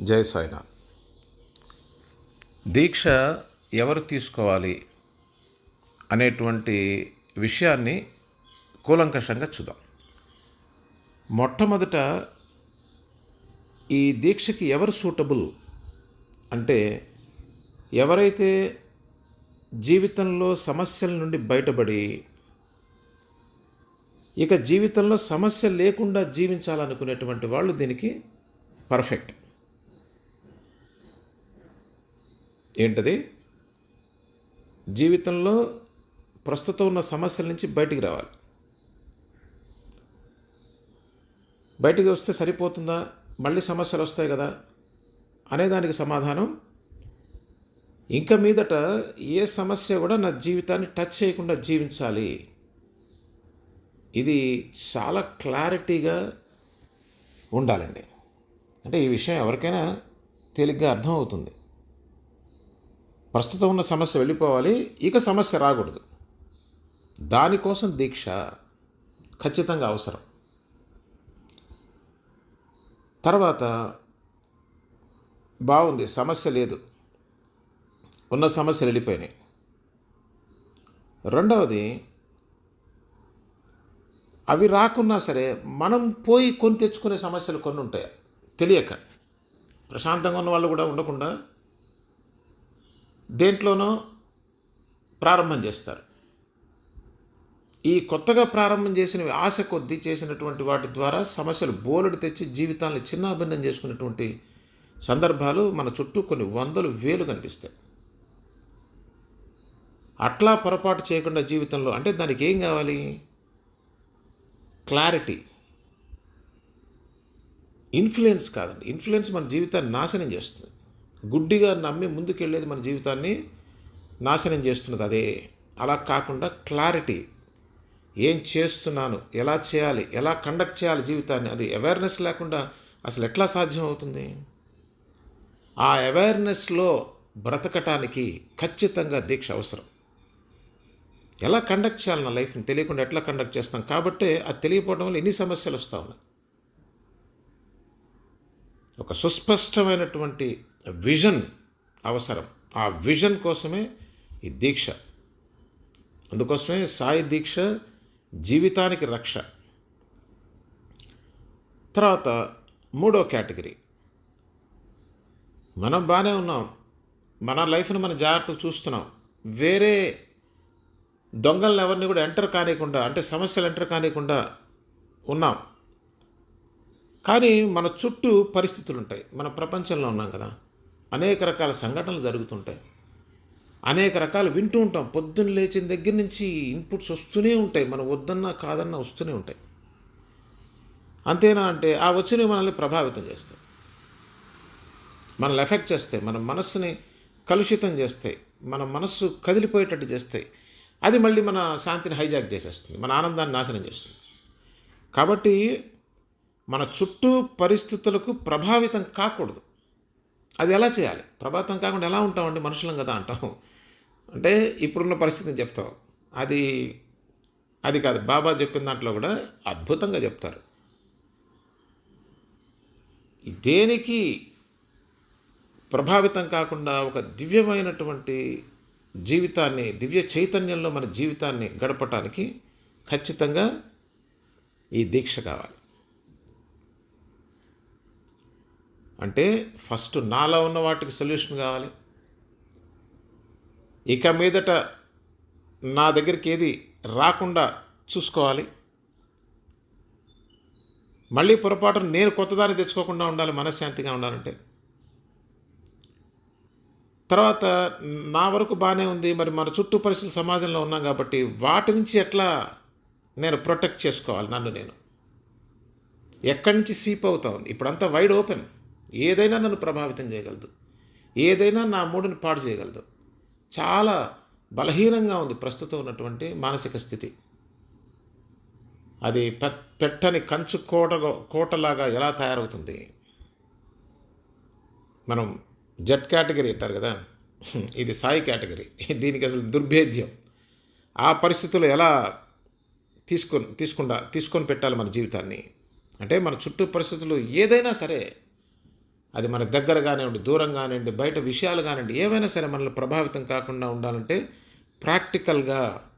జై సాయినాథ్. దీక్ష ఎవరు తీసుకోవాలి అనేటువంటి విషయాన్ని కూలంకషంగా చూద్దాం. మొట్టమొదట ఈ దీక్షకి ఎవరు సూటబుల్ అంటే ఎవరైతే జీవితంలో సమస్యల నుండి బయటపడి ఇక జీవితంలో సమస్య లేకుండా జీవించాలనుకునేటువంటి వాళ్ళు దీనికి పర్ఫెక్ట్. ఏంటది? జీవితంలో ప్రస్తుతం ఉన్న సమస్యల నుంచి బయటికి రావాలి. బయటికి వస్తే సరిపోతుందా? మళ్ళీ సమస్యలు వస్తాయి కదా? అనేదానికి సమాధానం ఇంకా మీదట ఏ సమస్య కూడా నా జీవితాన్ని టచ్ చేయకుండా జీవించాలి. ఇది చాలా క్లారిటీగా ఉండాలండి. అంటే ఈ విషయం ఎవరికైనా తేలిగ్గా అర్థం అవుతుంది ప్రస్తుతం ఉన్న సమస్య వెళ్ళిపోవాలి ఇక సమస్య రాకూడదు. దానికోసం దీక్ష ఖచ్చితంగా అవసరం. తర్వాత బాగుంది సమస్య లేదు. ఉన్న సమస్యలు వెళ్ళిపోయినాయి. రెండవది అవి రాకున్నా సరే మనం పోయి కొని తెచ్చుకునే సమస్యలు కొన్ని ఉంటాయి. తెలియక. ప్రశాంతంగా ఉన్న వాళ్ళు కూడా ఉండకుండా దేంట్లోనో ప్రారంభం చేస్తారు. ఈ కొత్తగా ప్రారంభం చేసినవి ఆశ కొద్దీ చేసినటువంటి వాటి ద్వారా సమస్యలు బోలెడు తెచ్చి జీవితాన్ని చిన్నాభిన్నం చేసుకునేటువంటి సందర్భాలు మన చుట్టూ కొన్ని వందలు వేలు కనిపిస్తాయి. అట్లా పొరపాటు చేయకుండా జీవితంలో అంటే దానికి ఏం కావాలి? క్లారిటీ. ఇన్ఫ్లుయెన్స్ కాదండి. ఇన్ఫ్లుయెన్స్ మన జీవితాన్ని నాశనం చేస్తుంది. గుడ్డిగా నమ్మి ముందుకెళ్ళేది మన జీవితాన్ని నాశనం చేస్తున్నది అదే. అలా కాకుండా క్లారిటీ. ఏం చేస్తున్నాను? ఎలా చేయాలి? ఎలా కండక్ట్ చేయాలి జీవితాన్ని? అది అవేర్నెస్ లేకుండా అసలు ఎట్లా సాధ్యం అవుతుంది ఆ అవేర్నెస్లో బ్రతకటానికి ఖచ్చితంగా దీక్ష అవసరం. ఎలా కండక్ట్ చేయాలి నా లైఫ్ని? తెలియకుండా ఎట్లా కండక్ట్ చేస్తాం? కాబట్టి అది తెలియకపోవడం వల్ల ఎన్ని సమస్యలు వస్తూ ఉన్నాయి? ఒక సుస్పష్టమైనటువంటి విజన్ అవసరం. ఆ విజన్ కోసమే ఈ దీక్ష. అందుకోసమే సాయి దీక్ష జీవితానికి రక్ష. తర్వాత మూడో కేటగిరీ. మనం బాగానే ఉన్నాం. మన లైఫ్ని మనం జాగ్రత్తగా చూస్తున్నాం. వేరే దొంగలను ఎవరిని కూడా ఎంటర్ కానియకుండా అంటే సమస్యలు ఎంటర్ కానియకుండా ఉన్నాం. కానీ మన చుట్టూ పరిస్థితులు ఉంటాయి మన ప్రపంచంలో ఉన్నాం కదా. అనేక రకాల సంఘటనలు జరుగుతుంటాయి. అనేక రకాలు వింటూ ఉంటాం. పొద్దున్న లేచిన దగ్గర నుంచి ఇన్పుట్స్ వస్తూనే ఉంటాయి. మనం వద్దన్నా కాదన్నా వస్తూనే ఉంటాయి. అంతేనా అంటే ఆ వచ్చినవి మనల్ని ప్రభావితం చేస్తాయి. మనల్ని ఎఫెక్ట్ చేస్తాయి. మన మనస్సుని కలుషితం చేస్తాయి. మన మనస్సు కదిలిపోయేటట్టు చేస్తాయి. అది మళ్ళీ మన శాంతిని హైజాక్ చేసేస్తుంది. మన ఆనందాన్ని నాశనం చేస్తుంది. కాబట్టి మన చుట్టూ పరిస్థితులకు ప్రభావితం కాకూడదు. అది ఎలా చేయాలి? ప్రభావితం కాకుండా ఎలా ఉంటామండి మనుషులం కదా అంటాం. అంటే ఇప్పుడున్న పరిస్థితిని చెప్తాం. అది అది కాదు. బాబా చెప్పిన దాంట్లో కూడా అద్భుతంగా చెప్తారు. దేనికి ప్రభావితం కాకుండా ఒక దివ్యమైనటువంటి జీవితాన్ని దివ్య చైతన్యంలో మన జీవితాన్ని గడపటానికి ఖచ్చితంగా ఈ దీక్ష కావాలి. అంటే ఫస్ట్ నాలో ఉన్న వాటికి సొల్యూషన్ కావాలి. ఇక మీదట నా దగ్గరికి ఏది రాకుండా చూసుకోవాలి. మళ్ళీ పొరపాటున నేను కొత్తదాన్ని తెచ్చుకోకుండా ఉండాలి మనశ్శాంతిగా ఉండాలంటే. తర్వాత నా వరకు బాగానే ఉంది మరి మన చుట్టూ పరిస్థితులు సమాజంలో ఉన్నాం కాబట్టి వాటి నుంచి ఎట్లా నేను ప్రొటెక్ట్ చేసుకోవాలి నన్ను నేను? ఎక్కడి నుంచి సీప్ అవుతా ఉంది? ఇప్పుడంతా వైడ్ ఓపెన్ ఏదైనా నన్ను ప్రభావితం చేయగలదు. ఏదైనా నా మూడుని పాడు చేయగలదు. చాలా బలహీనంగా ఉంది ప్రస్తుతం ఉన్నటువంటి మానసిక స్థితి. అది పె పెట్టని కంచు కోట కోటలాగా ఎలా తయారవుతుంది? మనం జెడ్ కేటగిరీ అంటారు కదా. ఇది సాయి కేటగిరీ. దీనికి అసలు దుర్భేద్యం. ఆ పరిస్థితులు ఎలా తీసుకొని తీసుకుండా తీసుకొని పెట్టాలి మన జీవితాన్ని? అంటే మన చుట్టూ పరిస్థితులు ఏదైనా సరే అది మన దగ్గర కానివ్వండి దూరం కానివ్వండి బయట విషయాలు కానివ్వండి ఏవైనా సరే మనల్ని ప్రభావితం కాకుండా ఉండాలంటే ప్రాక్టికల్గా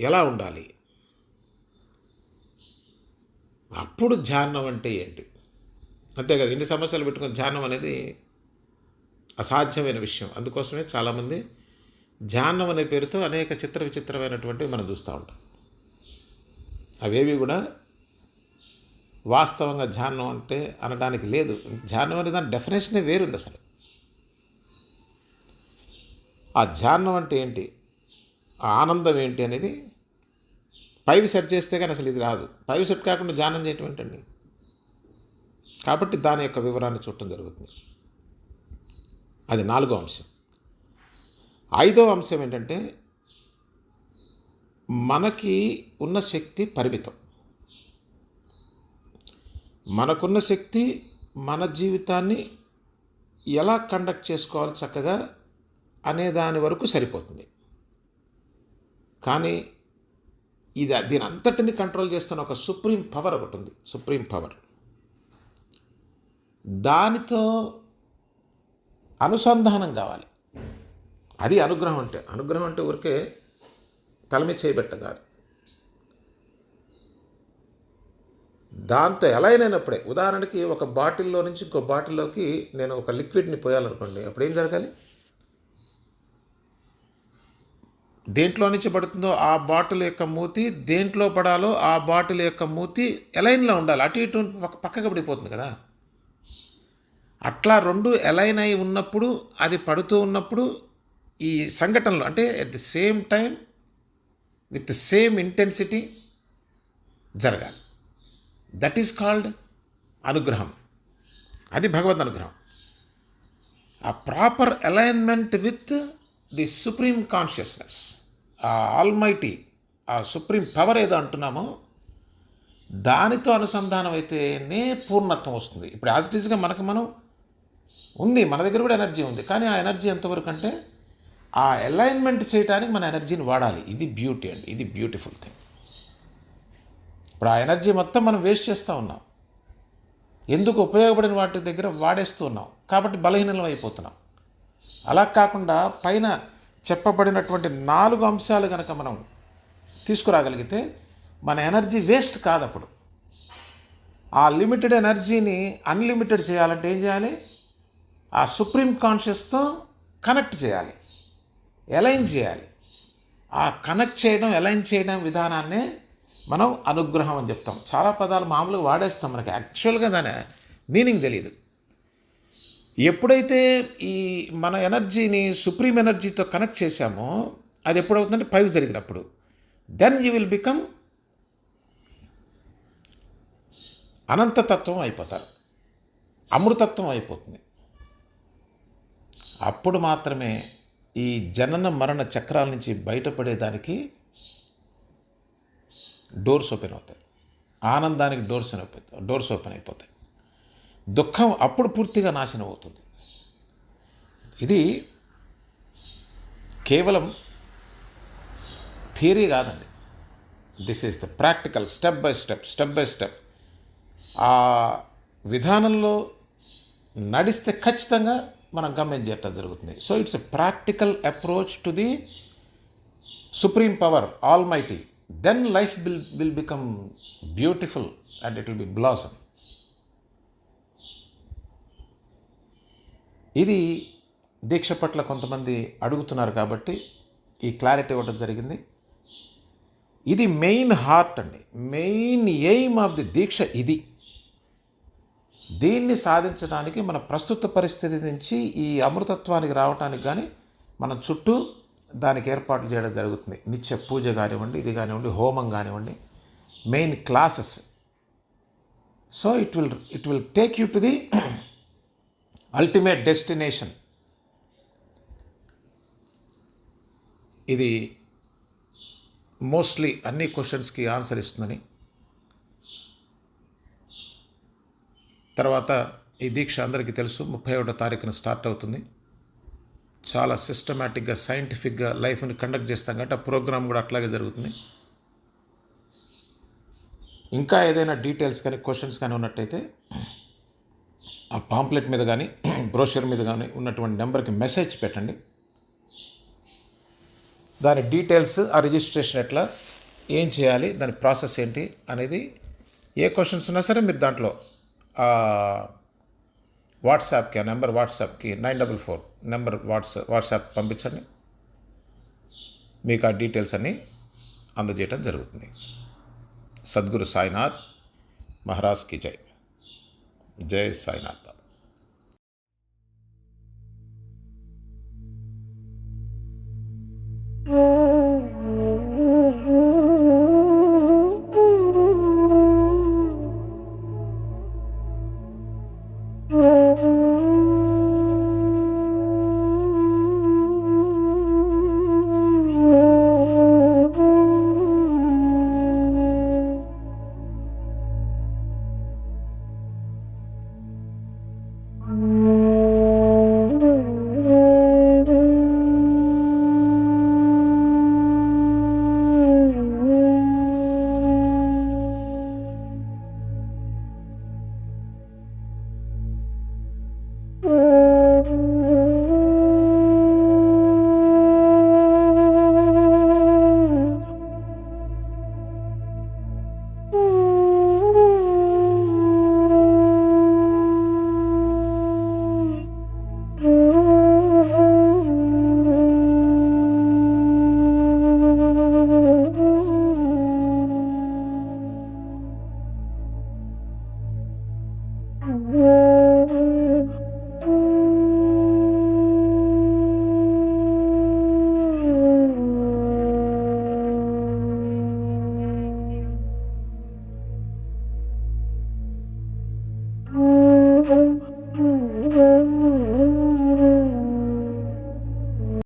ఎలా ఉండాలి? అప్పుడు ధ్యానం అంటే ఏంటి? అంతే కదా ఇన్ని సమస్యలు పెట్టుకుని ధ్యానం అనేది అసాధ్యమైన విషయం. అందుకోసమే చాలామంది ధ్యానం అనే పేరుతో అనేక చిత్ర విచిత్రమైనటువంటివి మనం చూస్తూ ఉంటాం. అవేవి కూడా వాస్తవంగా ధ్యానం అంటే అనడానికి లేదు. ధ్యానం అనే దాని డెఫినేషనే వేరుంది అసలు. ఆ ధ్యానం అంటే ఏంటి? ఆ ఆనందం ఏంటి అనేది పైవి సెట్ చేస్తే కానీ అసలు ఇది రాదు. పైవి సెట్ కాకుండా ధ్యానం చేయటం ఏంటండి? కాబట్టి దాని యొక్క వివరాన్ని చూడటం జరుగుతుంది. అది నాలుగో అంశం. ఐదో అంశం ఏంటంటే మనకి ఉన్న శక్తి పరిమితం. మనకున్న శక్తి మన జీవితాన్ని ఎలా కండక్ట్ చేసుకోవాలి చక్కగా అనే దాని వరకు సరిపోతుంది. కానీ ఇది దీని అంతటిని కంట్రోల్ చేస్తున్న ఒక సుప్రీం పవర్ ఒకటి ఉంది. Supreme power. దానితో అనుసంధానం కావాలి. అది అనుగ్రహం అంటే అనుగ్రహం అంటే ఊరికే తలమి చేయబెట్ట కాదు. దాంతో ఎలా అయినప్పుడే. ఉదాహరణకి ఒక బాటిల్లో నుంచి ఇంకో బాటిల్లోకి నేను ఒక లిక్విడ్ని పోయాలనుకోండి అప్పుడు ఏం జరగాలి? దేంట్లో నుంచి పడుతుందో ఆ బాటిల్ యొక్క మూతి దేంట్లో పడాలో ఆ బాటిల్ యొక్క మూతి ఎలైన్లో ఉండాలి. అటు ఇటు పక్కకు పడిపోతుంది కదా. అట్లా రెండు ఎలైన్ అయి ఉన్నప్పుడు అది పడుతూ ఉన్నప్పుడు ఈ సంఘటనలు అంటే at the same time with same intensity జరగాలి. దట్ ఈస్ కాల్డ్ అనుగ్రహం. అది భగవద్ అనుగ్రహం. ఆ proper alignment with the supreme consciousness ఆ ఆల్మైటీ ఆ సుప్రీం పవర్ ఏదో అంటున్నామో దానితో అనుసంధానం అయితేనే పూర్ణత్వం వస్తుంది. ఇప్పుడు యాజ్ ఇట్ ఈస్గా మనకు మనం ఉంది మన దగ్గర కూడా ఎనర్జీ ఉంది. కానీ ఆ ఎనర్జీ ఎంతవరకు అంటే ఆ అలైన్మెంట్ చేయడానికి మన ఎనర్జీని వాడాలి. ఇది బ్యూటీ అండి. ఇది బ్యూటిఫుల్ థింగ్ ఇప్పుడు ఆ ఎనర్జీ మొత్తం మనం వేస్ట్ చేస్తూ ఉన్నాం. ఎందుకు ఉపయోగపడిన వాటి దగ్గర వాడేస్తూ ఉన్నాం. కాబట్టి బలహీనలం అయిపోతున్నాం. అలా కాకుండా పైన చెప్పబడినటువంటి నాలుగు అంశాలు కనుక మనం తీసుకురాగలిగితే మన ఎనర్జీ వేస్ట్ కాదు అప్పుడు ఆ లిమిటెడ్ ఎనర్జీని అన్లిమిటెడ్ చేయాలంటే ఏం చేయాలి? ఆ సుప్రీం కాన్షియస్తో కనెక్ట్ చేయాలి. అలైన్ చేయాలి. ఆ కనెక్ట్ చేయడం అలైన్ చేయడం విధానాన్నే మనం అనుగ్రహం అని చెప్తాం. చాలా పదాలు మామూలుగా వాడేస్తాం మనకి. యాక్చువల్గా దాని మీనింగ్ తెలియదు ఎప్పుడైతే ఈ మన ఎనర్జీని సుప్రీం ఎనర్జీతో కనెక్ట్ చేశామో అది ఎప్పుడవుతుందంటే పైవ్ జరిగినప్పుడు. దెన్ యూ విల్ బికమ్ అనంతతత్వం అయిపోతారు. అమృతత్వం అయిపోతుంది. అప్పుడు మాత్రమే ఈ జనన మరణ చక్రాల నుంచి బయటపడేదానికి డోర్స్ ఓపెన్ అవుతాయి. ఆనందానికి డోర్స్ ఓపెన్ డోర్స్ ఓపెన్ అయిపోతాయి. దుఃఖం అప్పుడు పూర్తిగా నాశనం అవుతుంది. ఇది కేవలం థియరీ కాదండి. This is the practical step by step step by step. ఆ విధానంలో నడిస్తే ఖచ్చితంగా మనం గమ్యం చేయటం జరుగుతుంది. So it's a practical approach to the supreme power almighty then life will will become beautiful and it will be blossom ఇది దీక్ష పట్ల కొంతమంది అడుగుతున్నారు కాబట్టి ఈ క్లారిటీ ఇవ్వడం జరిగింది. ఇది మెయిన్ హార్ట్ అండి. మెయిన్ ఎయిమ్ ఆఫ్ ది దీక్ష ఇది. దీన్ని సాధించడానికి మన ప్రస్తుత పరిస్థితి నుంచి ఈ అమృతత్వానికి రావడానికి కానీ మన చుట్టూ దానికి ఏర్పాట్లు చేయడం జరుగుతుంది. నిత్య పూజ కానివ్వండి ఇది కానివ్వండి హోమం కానివ్వండి main classes so it will it will take you to the ultimate destination ఇది మోస్ట్లీ అన్ని క్వశ్చన్స్కి ఆన్సర్ ఇస్తుందని. తర్వాత ఈ దీక్ష అందరికీ తెలుసు. ముప్పై ఒకటో తారీఖున స్టార్ట్ అవుతుంది. చాలా సిస్టమేటిక్గా సైంటిఫిక్గా లైఫ్ని కండక్ట్ చేస్తాం కాబట్టి ఆ ప్రోగ్రామ్ కూడా అట్లాగే జరుగుతుంది. ఇంకా ఏదైనా డీటెయిల్స్ కానీ క్వశ్చన్స్ కానీ ఉన్నట్టయితే ఆ పాంప్లెట్ మీద కానీ బ్రోషర్ మీద కానీ ఉన్నటువంటి నెంబర్కి మెసేజ్ పెట్టండి. దాని డీటెయిల్స్ ఆ రిజిస్ట్రేషన్ ఎట్లా ఏం చేయాలి దాని ప్రాసెస్ ఏంటి అనేది ఏ క్వశ్చన్స్ ఉన్నా సరే మీరు దాంట్లో వాట్సాప్కి ఆ నెంబర్ వాట్సాప్కి nine double four number WhatsApp WhatsApp పంపించండి. మీకు ఆ డీటెయిల్స్ అన్నీ అందజేయటం జరుగుతుంది. సద్గురు సాయినాథ్ మహారాజ్కి జై. జై సాయినాథ్. బాబా